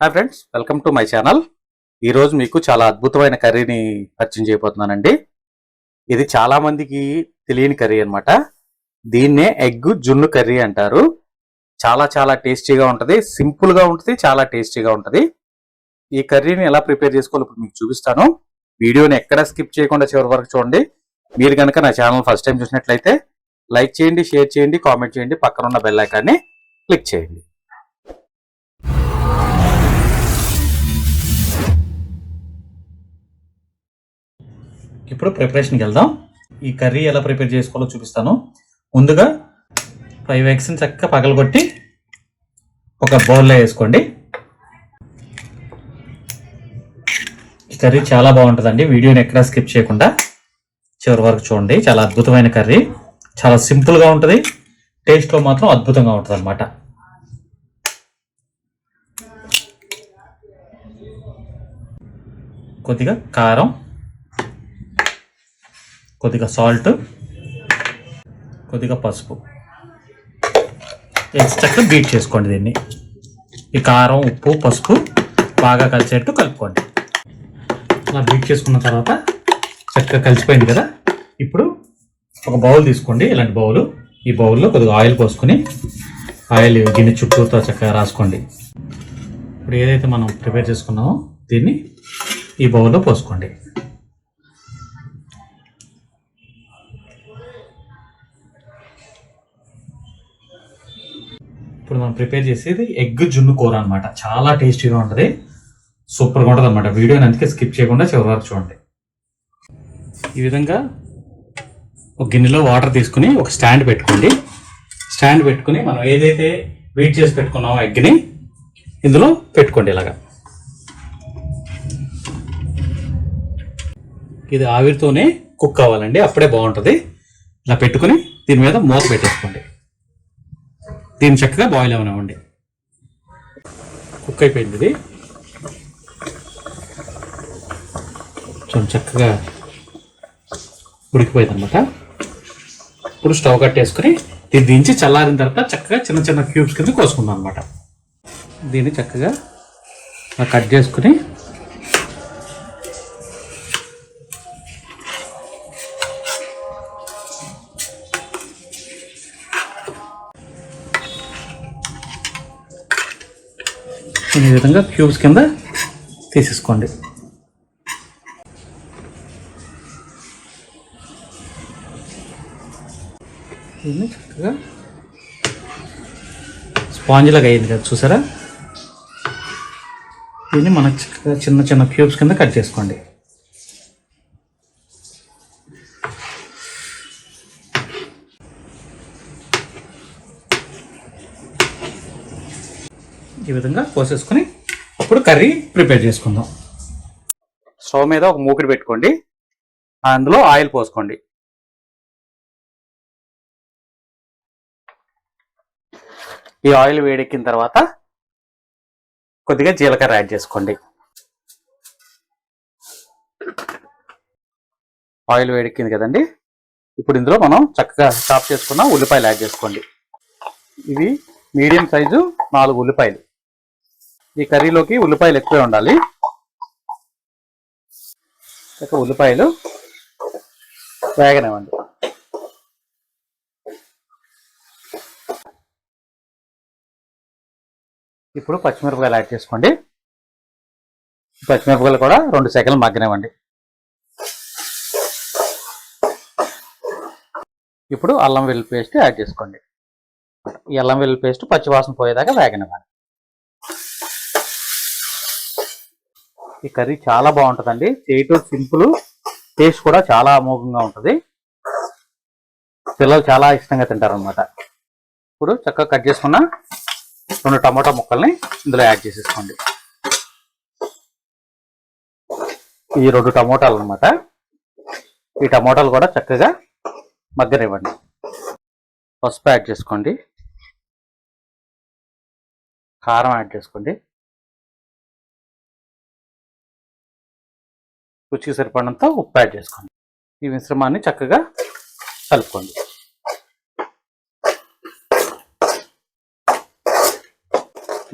Hi friends welcome to my channel. ఈరోజు మీకు చాలా అద్భుతమైన కర్రీని పరిచయం చేయబోతున్నానండి. ఇది చాలామందికి తెలియని కర్రీ అనమాట దీన్నే ఎగ్ జున్ను కర్రీ అంటారు. చాలా చాలా టేస్టీగా ఉంటుంది సింపుల్గా ఉంటుంది చాలా టేస్టీగా ఉంటుంది. ఈ కర్రీని ఎలా ప్రిపేర్ చేసుకోవాలో ఇప్పుడు మీకు చూపిస్తాను. వీడియోని ఎక్కడ స్కిప్ చేయకుండా చివరి వరకు చూడండి. మీరు కనుక నా ఛానల్ ఫస్ట్ టైం చూసినట్లయితే లైక్ చేయండి షేర్ చేయండి కామెంట్ చేయండి పక్కన ఉన్న బెల్ ఐకాన్ని క్లిక్ చేయండి. ఇప్పుడు ప్రిపరేషన్కి వెళ్దాం. ఈ కర్రీ ఎలా ప్రిపేర్ చేసుకోవాలో చూపిస్తాను. ముందుగా ఫైవ్ ఎగ్స్ని చక్కగా పగలగొట్టి ఒక బౌల్లో వేసుకోండి. ఈ కర్రీ చాలా బాగుంటుందండి. వీడియోని ఎక్కడా స్కిప్ చేయకుండా చివరి వరకు చూడండి. చాలా అద్భుతమైన కర్రీ చాలా సింపుల్గా ఉంటుంది. టేస్ట్లో మాత్రం అద్భుతంగా ఉంటుంది అనమాట కొద్దిగా కారం కొద్దిగా సాల్ట్ కొద్దిగా పసుపు. వేసి చక్కగా బీట్ చేసుకోండి దీన్ని. ఈ కారం ఉప్పు పసుపు బాగా కలిసేట్టు కలుపుకోండి. అలా బీట్ చేసుకున్న తర్వాత చక్కగా కలిసిపోయింది కదా? ఇప్పుడు ఒక బౌల్ తీసుకోండి. ఇలాంటి బౌల్. ఈ బౌల్లో కొద్దిగా ఆయిల్ పోసుకొని ఆయిల్ గిన్నె చుట్టూతో చక్కగా రాసుకోండి. ఇప్పుడు ఏదైతే మనం ప్రిపేర్ చేసుకున్నామో దీన్ని ఈ బౌల్లో పోసుకోండి. ఇప్పుడు మనం ప్రిపేర్ చేసేది ఎగ్ జున్ను కూర అనమాట చాలా టేస్టీగా ఉంటుంది. సూపర్గా ఉంటుంది అనమాట వీడియోని అందుకే స్కిప్ చేయకుండా చివరి వరకు చూడండి. ఈ విధంగా ఒక గిన్నెలో వాటర్ తీసుకుని ఒక స్టాండ్ పెట్టుకోండి. స్టాండ్ పెట్టుకుని మనం ఏదైతే వెయిట్ చేసి పెట్టుకున్నామో ఎగ్ని ఇందులో పెట్టుకోండి ఇలాగా. ఇది ఆవిరితోనే కుక్ అవ్వాలండి అప్పుడే బాగుంటుంది. ఇలా పెట్టుకుని దీని మీద మూత పెట్టేసుకోండి. దీన్ని చక్కగా బాయిల్ అవనివ్వండి. కుక్ అయిపోయింది ఇది. కొంచెం చక్కగా ఉడికిపోయింది అనమాట ఇప్పుడు స్టవ్ కట్టేసుకుని దీన్ని దించి చల్లారిన తర్వాత చక్కగా చిన్న చిన్న క్యూబ్స్ కింద కోసుకుందాం అనమాట. దీన్ని చక్కగా కట్ చేసుకుని ఈ విధంగా క్యూబ్స్ కింద తీసేసుకోండి. దీన్ని చక్కగా స్పాంజ్ లాగా అయింది కదా చూసారా? దీన్ని మనకు చక్కగా చిన్న చిన్న క్యూబ్స్ కింద కట్ చేసుకోండి. ఈ విధంగా కోసేసుకుని అప్పుడు కర్రీ ప్రిపేర్ చేసుకుందాం. స్టవ్ మీద ఒక మూకిడి పెట్టుకోండి. అందులో ఆయిల్ పోసుకోండి. ఈ ఆయిల్ వేడెక్కిన తర్వాత కొద్దిగా జీలకర్ర యాడ్ చేసుకోండి. ఆయిల్ వేడెక్కింది కదండి. ఇప్పుడు ఇందులో మనం చక్కగా చాప్ చేసుకున్న ఉల్లిపాయలు యాడ్ చేసుకోండి. ఇవి మీడియం సైజు నాలుగు ఉల్లిపాయలు. ఈ కర్రీలోకి ఉల్లిపాయలు ఎక్కువే ఉండాలి. ఇక ఉల్లిపాయలు వేగనివ్వండి. ఇప్పుడు పచ్చిమిరపకాయలు యాడ్ చేసుకోండి. పచ్చిమిరపకాయలు కూడా రెండు సెకండ్లు మగ్గనివ్వండి. ఇప్పుడు అల్లం వెల్లుల్లి పేస్ట్ యాడ్ చేసుకోండి. ఈ అల్లం వెల్లుల్లి పేస్ట్ పచ్చివాసన పోయేదాకా వేగనివ్వండి. ఈ కర్రీ చాలా బాగుంటుందండి. చేయటం సింపుల్ టేస్ట్ కూడా చాలా అమోఘంగా ఉంటుంది. పిల్లలు చాలా ఇష్టంగా తింటారనమాట ఇప్పుడు చక్కగా కట్ చేసుకున్న రెండు టమాటా ముక్కల్ని ఇందులో యాడ్ చేసేసుకోండి. ఈ రెండు టమోటాలు అనమాట ఈ టమోటాలు కూడా చక్కగా మగ్గనివ్వండి. పసుపు యాడ్ చేసుకోండి. కారం యాడ్ చేసుకోండి. రుచికి సరిపడినంత ఉప్పు యాడ్ చేసుకోండి. ఈ మిశ్రమాన్ని చక్కగా కలుపుకోండి.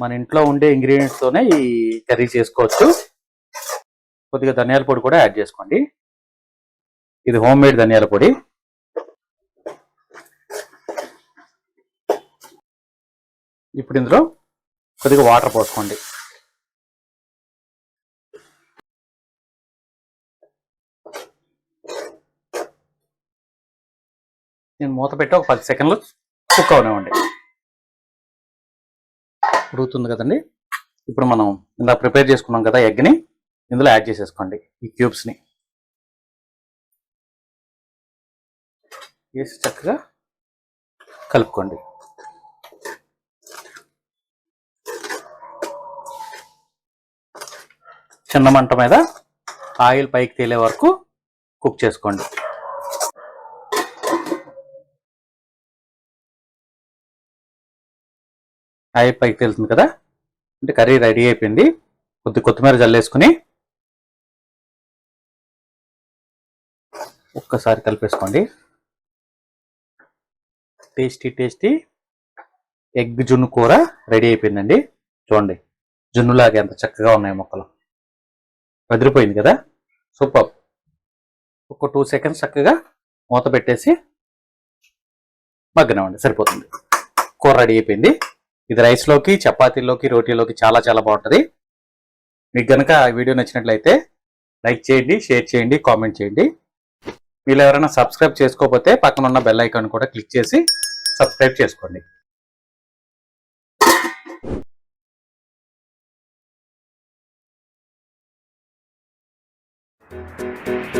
మన ఇంట్లో ఉండే ఇంగ్రీడియంట్స్తోనే ఈ కర్రీ చేసుకోవచ్చు. కొద్దిగా ధనియాల పొడి కూడా యాడ్ చేసుకోండి. ఇది హోమ్ మేడ్ ధనియాల పొడి. ఇప్పుడు ఇందులో కొద్దిగా వాటర్ పోసుకోండి. నేను మూత పెట్టి ఒక పది సెకండ్లు కుక్ అవనివ్వండి ఉడుగుతుంది కదండి? ఇప్పుడు మనం ఇందాక ప్రిపేర్ చేసుకున్నాం కదా ఎగ్ని ఇందులో యాడ్ చేసేసుకోండి ఈ క్యూబ్స్ని. వేసి చక్కగా కలుపుకోండి. చిన్న మంట మీద ఆయిల్ పైకి తేలే వరకు కుక్ చేసుకోండి. కాయ పైకి తేలుతుంది కదా? అంటే కర్రీ రెడీ అయిపోయింది. కొద్ది కొత్తిమీర జల్లేసుకుని ఒక్కసారి కలిపేసుకోండి. టేస్టీ టేస్టీ ఎగ్ జున్ను కూర రెడీ అయిపోయిందండి. చూడండి జున్నులాగే ఎంత చక్కగా ఉన్నాయి మొక్కలు. వదిలిపోయింది కదా? సూపర్. ఒక టూ సెకండ్స్ చక్కగా మూత పెట్టేసి మగ్గనివ్వండి. సరిపోతుంది. కూర రెడీ అయిపోయింది. ఇది రైస్లోకి చపాతీలోకి రోటీలోకి చాలా చాలా బాగుంటుంది. మీకు కనుక వీడియో నచ్చినట్లయితే లైక్ చేయండి షేర్ చేయండి కామెంట్ చేయండి. మీరు ఎవరైనా సబ్స్క్రైబ్ చేసుకోకపోతే పక్కన ఉన్న బెల్ ఐకాన్ కూడా క్లిక్ చేసి సబ్స్క్రైబ్ చేసుకోండి. Thank